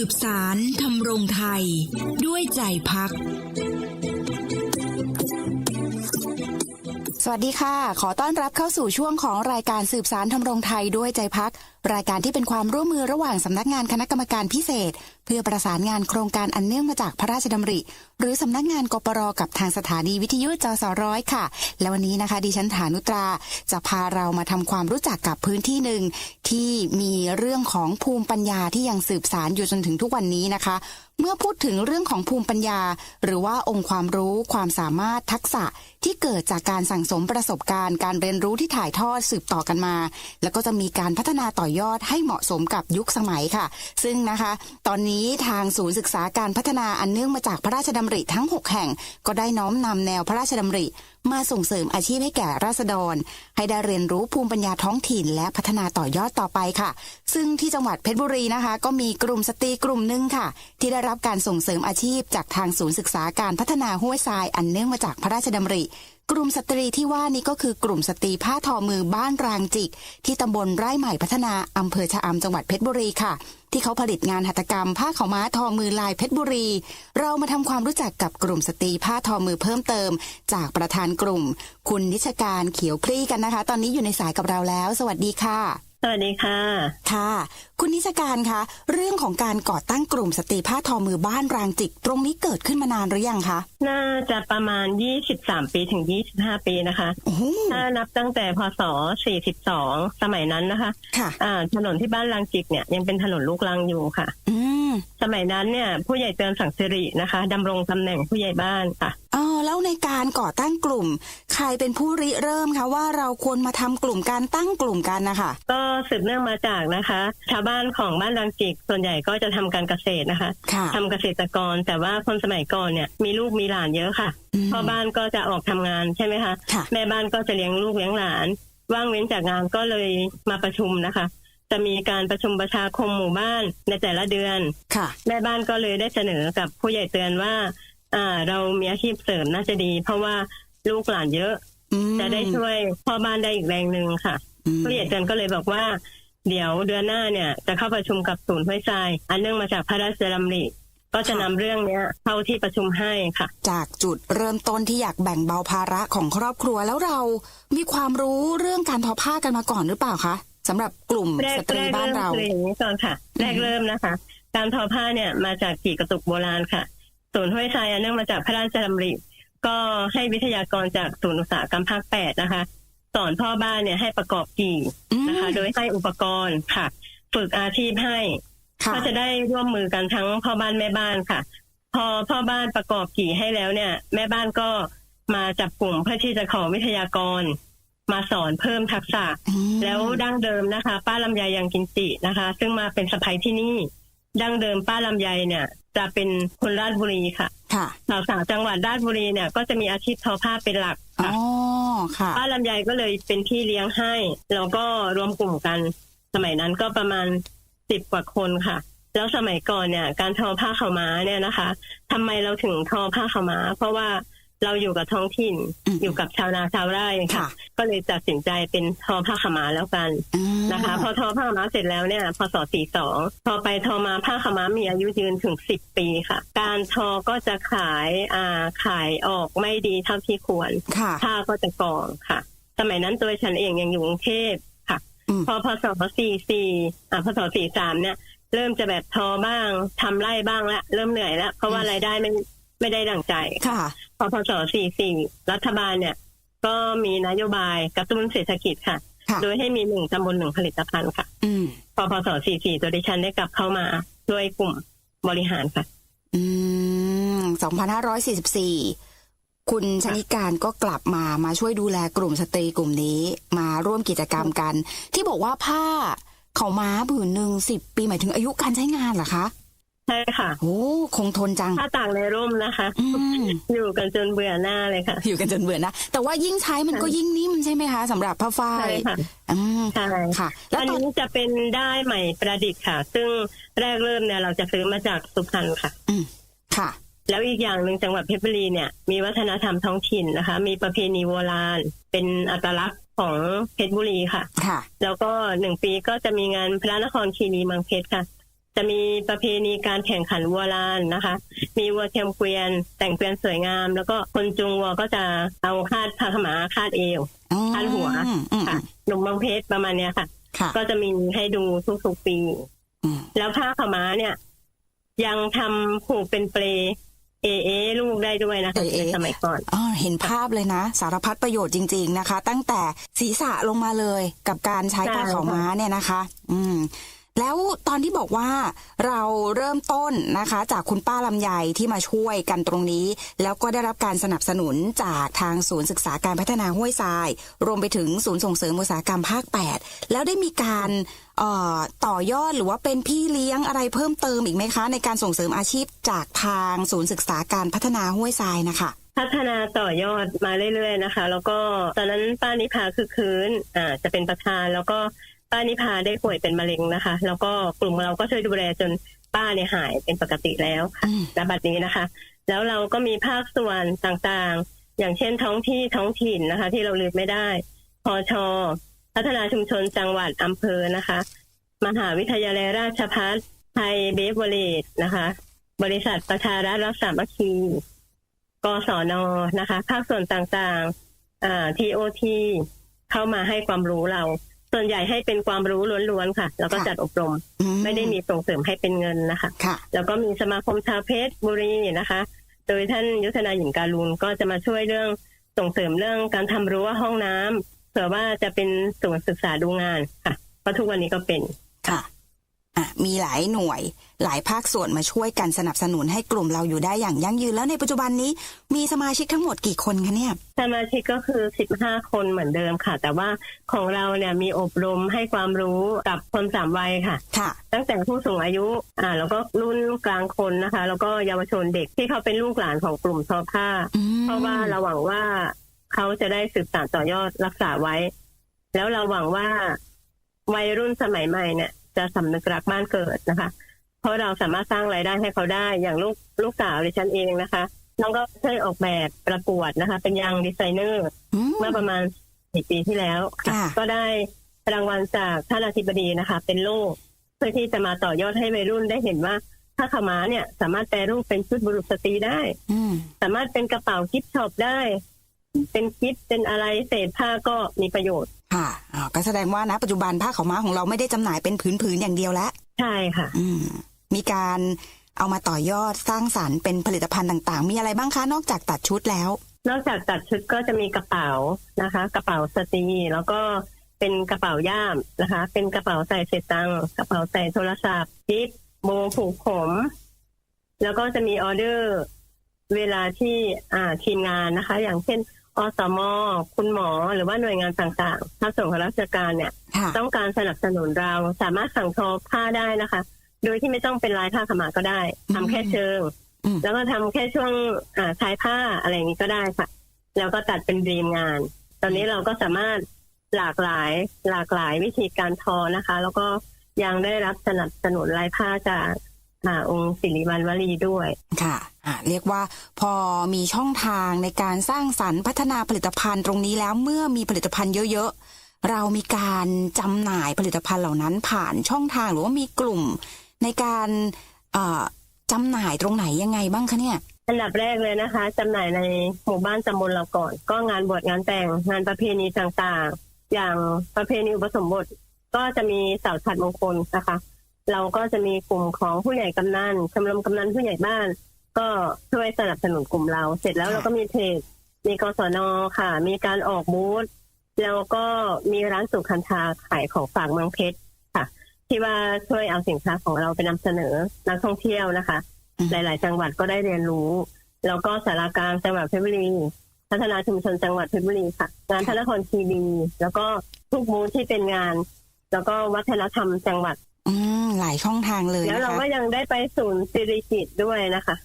สืบสารทำรงไทย ด้วยใจพัก สวัสดีค่ะ ขอต้อนรับเข้าสู่ช่วงของรายการสืบสารทำรงไทยด้วยใจพัก รายการที่เป็นความร่วมมือระหว่างสำนักงานคณะกรรมการพิเศษ เพื่อประสานงานโครงการอันเนื่องมาจากพระราชดำริ หรือสำนักงานกปรกับทางสถานีวิทยุจสร้อยค่ะ และวันนี้นะคะ ดิฉันฐานุตรา จะพาเรามาทำความรู้จักกับพื้นที่หนึ่ง ที่มีเรื่องของภูมิปัญญาที่ยังสืบสารอยู่จนถึงทุกวันนี้นะคะ เมื่อพูดถึงเรื่องของภูมิปัญญา หรือว่าองค์ความรู้ความสามารถทักษะที่เกิดจากการสั่งสมประสบการณ์ การเรียนรู้ที่ถ่ายทอดสืบต่อกันมา แล้วก็จะมีการพัฒนาต่อยอดให้เหมาะสมกับยุคสมัยค่ะ ซึ่งนะคะ ตอนนี้ทางศูนย์ศึกษาการพัฒนาอันเนื่องมาจากพระราชดำริทั้ง 6 แห่ง ก็ได้น้อมนำแนวพระราชดำริ มาส่งเสริมอาชีพให้แก่ราษฎร ให้ได้เรียนรู้ภูมิปัญญาท้องถิ่น และพัฒนาต่อยอดต่อไปค่ะ ซึ่งที่จังหวัดเพชรบุรีนะคะ ก็มีกลุ่มสตรีกลุ่มหนึ่งค่ะ ที่ได้รับการส่งเสริมอาชีพจากทางศูนย์ศึกษาการพัฒนาห้วยทรายอันเนื่องมาจากพระราชดำริ กลุ่มสตรีที่ว่านี้ก็คือกลุ่มสตรีผ้าทอมือบ้านรางจิก ที่ตำบลไร่ใหม่พัฒนาอำเภอชะอำจังหวัดเพชรบุรีค่ะ ที่เขาผลิตงานหัตถกรรม ผ้าขาวม้าทอมือลายเพชรบุรี เรามาทำความรู้จักกับกลุ่มสตรีผ้าทอมือเพิ่มเติม จากประธานกลุ่ม คุณนิชการเขียวพลี่กันนะคะ ตอนนี้อยู่ในสายกับเราแล้ว สวัสดีค่ะ วัสดีค่ะ ค่ะ คุณนิชการคะ เรื่องของการก่อตั้งกลุ่มสตรีผ้าทอมือบ้านรางจิก ตรงนี้เกิดขึ้นมานานหรือยังคะ น่าจะประมาณ 23 ปีถึง 25 ปีนะคะโอ้โหถ้านับตั้งแต่พศ 42 สมัยนั้นนะคะค่ะอ่าถนนที่บ้านลางจิกเนี่ยยังเป็นถนนลูกรังอยู่ค่ะอืมสมัยนั้นเนี่ยผู้ใหญ่เตือนสังสิรินะคะดำรงตำแหน่งผู้ใหญ่บ้านค่ะ อ๋อแล้วในการก่อตั้งกลุ่ม ใครเป็นผู้ริเริ่มคะว่าเราควรมาทำกลุ่มการตั้งกลุ่มกันนะคะก็สืบเนื่องมาจากนะคะ ชาวบ้านของบ้านลางจิกส่วนใหญ่ก็จะทำการเกษตรนะคะค่ะทำเกษตรกรแต่ว่าคนสมัยก่อนเนี่ยมีลูกมีหลานเยอะค่ะมพ่อบ้านก็จะออกทำงานใช่ไหมคะค่ะแม่บ้านก็จะเลี้ยงลูกเลี้ยงหลาน ว่างเว้นจากงานก็เลยมาประชุมนะคะจะมีการประชุมประชาคมหมู่บ้านในแต่ละเดือน ค่ะ แม่บ้านก็เลยได้เสนอกับผู้ใหญ่เตือนว่า อ่า เรามีอาชีพเสริมน่าจะดี เพราะว่าลูกหลานเยอะอืมจะได้ช่วยพ่อบ้านได้อีกแรงหนึ่งค่ะอืมผู้ใหญ่เตือนก็เลยบอกว่า เดี๋ยวเดือนหน้าเนี่ย จะเข้าประชุมกับศูนย์ห้วยทราย อันเนื่องมาจากพระราชดำริก็จะนำเรื่องเนี้ยเข้าที่ประชุมให้ค่ะ จากจุดเริ่มต้นที่อยากแบ่งเบาภาระของครอบครัวแล้วเรามีความรู้เรื่องการทอผ้ากันมาก่อนหรือเปล่าคะสำหรับกลุ่มแรกสตรีแรกบ้านเริ่มเราคืออย่างนี้ก่อนค่ะ แรกเริ่มนะคะ การทอผ้าเนี่ยมาจากกี่กระตุกโบราณค่ะ ศูนย์ห้วยทรายอันเนื่องมาจากพระราชดำริ ก็ให้วิทยากรจากศูนย์อุตสาหกรรมภาคแปดนะคะ สอนพ่อบ้านเนี่ยให้ประกอบกี่นะคะอืมโดยให้อุปกรณ์ค่ะ ฝึกอาชีพให้ค่ะก็จะได้ร่วมมือกันทั้งพ่อบ้านแม่บ้านค่ะ พอพ่อบ้านประกอบกี่ให้แล้วเนี่ย แม่บ้านก็มาจับกลุ่มเพื่อที่จะขอวิทยากรมาสอนเพิ่มทักษะอืมแล้วดั้งเดิมนะคะ ป้าลำไยยังกินจินะคะ ซึ่งมาเป็นสะพ้ยที่นี่ ดั้งเดิมป้าลำไยเนี่ย จะเป็นคนราชบุรีค่ะค่ะสาวสาวๆจังหวัดราชบุรีเนี่ย ก็จะมีอาชีพทอผ้าเป็นหลักอ๋อค่ะค่ะป้าลำไยก็เลยเป็นพี่เลี้ยงให้แล้วก็รวมกลุ่มกัน สมัยนั้นก็ประมาณสิบกว่าคนค่ะ แล้วสมัยก่อนเนี่ย การทอผ้าขาวม้าเนี่ยนะคะทำไมเราถึงทอผ้าขาวม้า เพราะว่า เราอยู่กับท้องถิ่นอืมอยู่กับชาวนาชาวไร่ค่ะค่ะ ก็เลยตัดสินใจเป็นทอผ้าขาวม้าแล้วกันอืมนะคะ พอทอผ้าขาวม้าเสร็จแล้วเนี่ยพศ42พอไปทอมาผ้าขาวม้ามีอายุยืนถึง10ปีค่ะ การทอก็จะขายอ่าขายออกไม่ดีเท่าที่ควรค่ะผ้าก็จะกองค่ะ สมัยนั้นตัวฉันเองยังอยู่กรุงเทพค่ะอืมพอพศ44อ่าพศ43เนี่ยเริ่มจะแบบทอบ้างทำไร่บ้างละเริ่มเหนื่อยแล้วเพราะว่ารายได้ไม่ไม่ได้ดังใจค่ะ พอพศ44 รัฐบาลเนี่ย ก็มีนโยบายกระตุ้นเศรษฐกิจค่ะค่ะโดยให้มีหนึ่งตำบลหนึ่งผลิตภัณฑ์ค่ะอืมพอพศ44 ตัวดิฉันได้กลับเข้ามาด้วยกลุ่มบริหารค่ะ อืม2544 คุณชนิการก็กลับมามาช่วยดูแลกลุ่มสตรีกลุ่มนี้มาร่วมกิจกรรมกัน ที่บอกว่าผ้าเขาวม้าผืนหนึ่งสิบปีหมายถึงอายุการใช้งานเหรอคะ ใช่ค่ะโอ้คงทนจังถ้าต่างในร่มนะคะอืมอยู่กันจนเบื่อหน้าเลยค่ะ อยู่กันจนเบื่อนะแต่ว่ายิ่งใช้มันก็ยิ่งนิ่มใช่ไหมคะสำหรับผ้าฝ้าใช่ยค่ะอืมใช่ค่ะ แล้วอันตอนนี้จะเป็นได้ใหม่ประดิษฐ์ค่ะ ซึ่งแรกเริ่มเนี่ยเราจะซื้อมาจากสุพรรณค่ะ อืมค่ะ แล้วอีกอย่างหนึ่งจังหวัดเพชรบุรีเนี่ย มีวัฒนธรรมท้องถิ่นนะคะ มีประเพณีโบราณ เป็นอัตลักษณ์ของเพชรบุรีค่ะ ค่ะ แล้วก็หนึ่งปีก็จะมีงานพระนครคีรีเมืองเพชรค่ะ จะมีประเพณีการแข่งขันวัวลานนะคะ มีวัวเทียมเกวียน แต่งเกวียนสวยงาม แล้วก็คนจูงวัวก็จะเอาคาดผ้าขาวม้าคาดเอวอืมคาดหัวอืมอืมค่ะหนุ่มบางเพชรประมาณเนี้ยค่ะค่ะก็จะมีให้ดูทุกๆปีอืมแล้วผ้าขาวม้าเนี่ย ยังทำผูกเป็นเปลเอเอลูกได้ด้วยนะคะเอเอในสมัยก่อนอ๋อเห็นภาพเลยนะ สารพัดประโยชน์จริง ๆนะคะ ตั้งแต่ศีรษะลงมาเลยกับการใช้ใช่ผ้าขาวม้าเนี่ยนะคะ อืม แล้วตอนที่บอกว่าเราเริ่มต้นนะคะ จากคุณป้าลำไยที่มาช่วยกันตรงนี้ แล้วก็ได้รับการสนับสนุนจากทางศูนย์ศึกษาการพัฒนาห้วยทราย รวมไปถึงศูนย์ส่งเสริมอุตสาหกรรมภาค 8 แล้วได้มีการต่อยอดหรือว่าเป็นพี่เลี้ยงอะไรเพิ่มเติมอีกไหมคะ ในการส่งเสริมอาชีพจากทางศูนย์ศึกษาการพัฒนาห้วยทรายนะคะพัฒนาต่อยอดมาเรื่อยๆนะคะ แล้วก็ตอนนั้นป้านิพาคือคืนอ่าจะเป็นประธานแล้วก็ ป้านิพาได้ป่วยเป็นมะเร็งนะคะ แล้วก็กลุ่มเราก็ช่วยดูแลจนป้าเนี่ยหายเป็นปกติแล้วค่ะอืมณบัดนี้นะคะ แล้วเราก็มีภาคส่วนต่างๆ อย่างเช่นท้องที่ท้องถิ่นนะคะ ที่เราลืมไม่ได้พอชอพัฒนาชุมชนจังหวัดอำเภอนะคะ มหาวิทยาลัยราชภัฏไทยเบฟเวอร์เรจนะคะ บริษัทประชารัฐรักษามัคคีกศนนะคะ ภาคส่วนต่างๆอ่า TOT เข้ามาให้ความรู้เรา ส่วนใหญ่ให้เป็นความรู้ล้วนๆค่ะ แล้วก็ค่ะจัดอบรมอืไม่ได้มีส่งเสริมให้เป็นเงินนะคะค่ะแล้วก็มีสมาคมชาวเพชรบุรีนะคะ โดยท่านยุทธนาหญิงการุณก็จะมาช่วยเรื่องส่งเสริมเรื่องการทำรั้วห้องน้ำเผื่อว่าจะเป็นศูนย์ศึกษาดูงานค่ะเพราะทุกวันนี้ก็เป็นค่ะ อะมีหลายหน่วย หลายภาคส่วนมาช่วยกันสนับสนุนให้กลุ่มเราอยู่ได้อย่างยั่งยืน แล้วในปัจจุบันนี้มีสมาชิกทั้งหมดกี่คนคะเนี่ย สมาชิกก็คือ 15 คนเหมือนเดิมค่ะ แต่ว่าของเราเนี่ยมีอบรมให้ความรู้กับคนสามวัยค่ะ ค่ะ ตั้งแต่ผู้สูงอายุอ่าแล้วก็รุ่นกลางคนนะคะ แล้วก็เยาวชนเด็กที่เขาเป็นลูกหลานของกลุ่มทอผ้าอืมเพราะว่าเราหวังว่าเขาจะได้สืบสานต่อยอดรักษาไว้ แล้วเราหวังว่าวัยรุ่นสมัยใหม่เนี่ย จะสำนึกรักบ้านเกิดนะคะ เพราะเราสามารถสร้างรายได้ให้เขาได้อย่างลูกลูกสาวดิฉันเองนะคะ น้องก็ช่วยออกแบบประกวดนะคะ เป็นยังดีไซเนอร์อืมเมื่อประมาณสี่ปีที่แล้วค่ะค่ะก็ได้รางวัลจากท่านอธิบดีนะคะ เป็นโล่เพื่อที่จะมาต่อยอดให้วัยรุ่นได้เห็นว่าผ้าขาวม้าเนี่ย สามารถแปรรูปเป็นชุดบุรุษสตรีได้อืมสามารถเป็นกระเป๋ากิฟต์ช็อปได้ เป็นกิฟต์เป็นอะไรเศษผ้าก็มีประโยชน์ค่ะอ่าก็แสดงว่านะปัจจุบันผ้าขาวม้าของเราไม่ได้จำหน่ายเป็นผืนๆอย่างเดียวแล้วใช่ค่ะ อืมมีการเอามาต่อยอดสร้างสรรค์เป็นผลิตภัณฑ์ต่าง ๆ มีอะไรบ้างคะนอกจากตัดชุดแล้ว นอกจากตัดชุดก็จะมีกระเป๋านะคะ กระเป๋าสตรีแล้วก็เป็นกระเป๋าย่ามนะคะ เป็นกระเป๋าใส่เศษตังค์กระเป๋าใส่โทรศัพท์จิปโบผูกผม แล้วก็จะมีออเดอร์เวลาที่อ่าทีมงานนะคะ อย่างเช่น อสมคุณหมอหรือว่าหน่วยงานต่างๆถ้าส่วนของราชการเนี่ยค่ะต้องการสนับสนุนเราสามารถสั่งทอผ้าได้นะคะ โดยที่ไม่ต้องเป็นลายผ้าขาวมาก็ได้ทำแค่เชิงอืมแล้วก็ทำแค่ช่วงอ่าชายผ้าอะไรอย่างนี้ก็ได้ค่ะ แล้วก็ตัดเป็นดีมงาน ตอนนี้เราก็สามารถหลากหลายหลากหลายวิธีการทอนะคะ แล้วก็ยังได้รับสนับสนุนลายผ้าจาก อ่าองค์สิริวัณวลีด้วยค่ะอะเรียกว่าพอมีช่องทางในการสร้างสรรค์พัฒนาผลิตภัณฑ์ตรงนี้แล้วเมื่อมีผลิตภัณฑ์เยอะๆ เรามีการจำหน่ายผลิตภัณฑ์เหล่านั้นผ่านช่องทางหรือว่ามีกลุ่มในการเอ่อจำหน่ายตรงไหนยังไงบ้างคะเนี่ยอันดับแรกเลยนะคะจำหน่ายในหมู่บ้านตำบลเราก่อน ก็งานบวชงานแต่งงานประเพณีต่างๆ อย่างประเพณีอุปสมบทก็จะมีเสาฉัดมงคลนะคะ เราก็จะมีกลุ่มของผู้ใหญ่กำนันชมรมกำนันผู้ใหญ่บ้าน ก็ช่วยสนับสนุนกลุ่มเรา เสร็จแล้วค่ะเราก็มีเพจมีกศนค่ะ มีการออกบูธแล้วก็มีร้านสุขันธาขายของฝากเมืองเพชรค่ะ ที่ว่าช่วยเอาสินค้าของเราไปนำเสนอนักท่องเที่ยวนะคะอืมหลาย ๆ จังหวัดก็ได้เรียนรู้ แล้วก็สารากลางจังหวัดเพชรบุรีพัฒนาชุมชนจังหวัดเพชรบุรีค่ะ งานพระนครคีรีแล้วก็ทุกมูธที่เป็นงาน แล้วก็วัฒนธรรมจังหวัด อืมหลายช่องทางเลยแล้วนะเราคะก็ยังได้ไปศูนย์สิริกิตด้วยนะคะ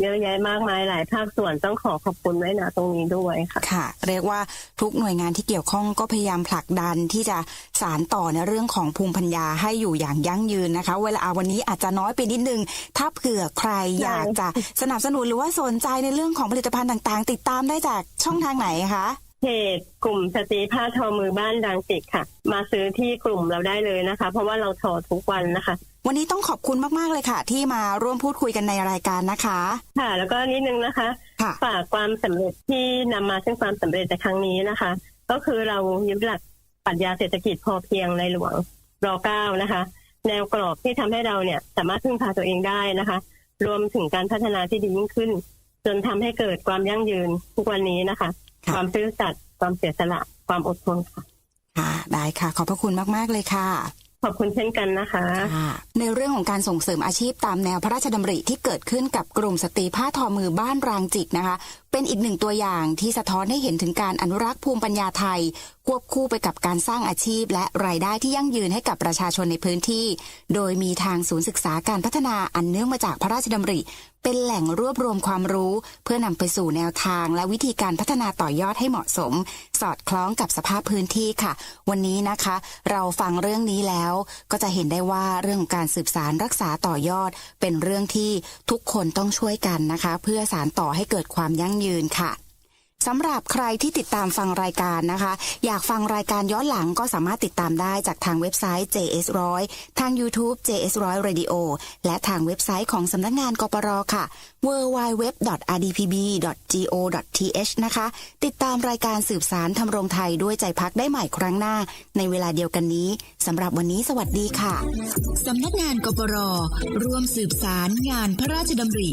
เยอะแยะมากมายหลายภาคส่วนต้องขอขอบคุณไว้นะตรงนี้ด้วยค่ะ ค่ะ เรียกว่าทุกหน่วยงานที่เกี่ยวข้องก็พยายามผลักดันที่จะสารต่อในเรื่องของภูมิปัญญาให้อยู่อย่างยั่งยืนนะคะ เวลาวันนี้อาจจะน้อยไปนิดนึง ถ้าเผื่อใครอยากจะสนับสนุนหรือว่าสนใจในเรื่องของผลิตภัณฑ์ต่างๆ ติดตามได้จากช่องทางไหนคะ เพจกลุ่มสตรีผ้าทอมือบ้านดังจิกค่ะ มาซื้อที่กลุ่มเราได้เลยนะคะ เพราะว่าเราทอทุกวันนะคะวันนี้ต้องขอบคุณมาก ๆ เลยค่ะ ที่มาร่วมพูดคุยกันในรายการนะคะ ค่ะ แล้วก็นิดนึงนะคะค่ะฝากความสำเร็จที่นำมาซึ่งความสำเร็จในครั้งนี้นะคะ ก็คือเรายึดหลักปรัชญาเศรษฐกิจพอเพียงในหลวงรเก้านะคะ แนวกรอบที่ทำให้เราเนี่ยสามารถพึ่งพาตัวเองได้นะคะ รวมถึงการพัฒนาที่ดียิ่งขึ้น จนทำให้เกิดความยั่งยืนทุกวันนี้นะคะ ค่ะความซื่อสัตย์ความเสียสละความอดทนค่ะค่ะได้ค่ะ ขอบพระคุณมาก ๆ เลยค่ะ ขอบคุณเช่นกันนะคะค่ะในเรื่องของการส่งเสริมอาชีพตามแนวพระราชดำริที่เกิดขึ้นกับกลุ่มสตรีผ้าทอมือบ้านรางจิกนะคะ เป็นอีกหนึ่งตัวอย่างที่สะท้อนให้เห็นถึงการอนุรักษ์ภูมิปัญญาไทย ควบคู่ไปกับการสร้างอาชีพ และรายได้ที่ยั่งยืนให้กับประชาชนในพื้นที่ โดยมีทางศูนย์ศึกษาการพัฒนาอันเนื่องมาจากพระราชดำริ เป็นแหล่งรวบรวมความรู้ เพื่อนำไปสู่แนวทาง และวิธีการพัฒนาต่อยอดให้เหมาะสม สอดคล้องกับสภาพพื้นที่ค่ะ วันนี้นะคะ เราฟังเรื่องนี้แล้ว ก็จะเห็นได้ว่าเรื่องของการสืบสารรักษาต่อยอด เป็นเรื่องที่ทุกคนต้องช่วยกันนะคะ เพื่อสารต่อให้เกิดความยั่งยืนค่ะสำหรับใครที่ติดตามฟังรายการนะคะ อยากฟังรายการย้อนหลังก็สามารถติดตามได้จากทางเว็บไซต์ JS100 ทาง YouTube JS100 Radio และทางเว็บไซต์ของสำนักงานกปรค่ะ www.rdpb.go.th นะคะ ติดตามรายการสืบสารทำรงไทยด้วยใจพักได้ใหม่ครั้งหน้า ในเวลาเดียวกันนี้สำหรับวันนี้สวัสดีค่ะสำนักงานกปรร่วมสืบสารงานพระราชดำริ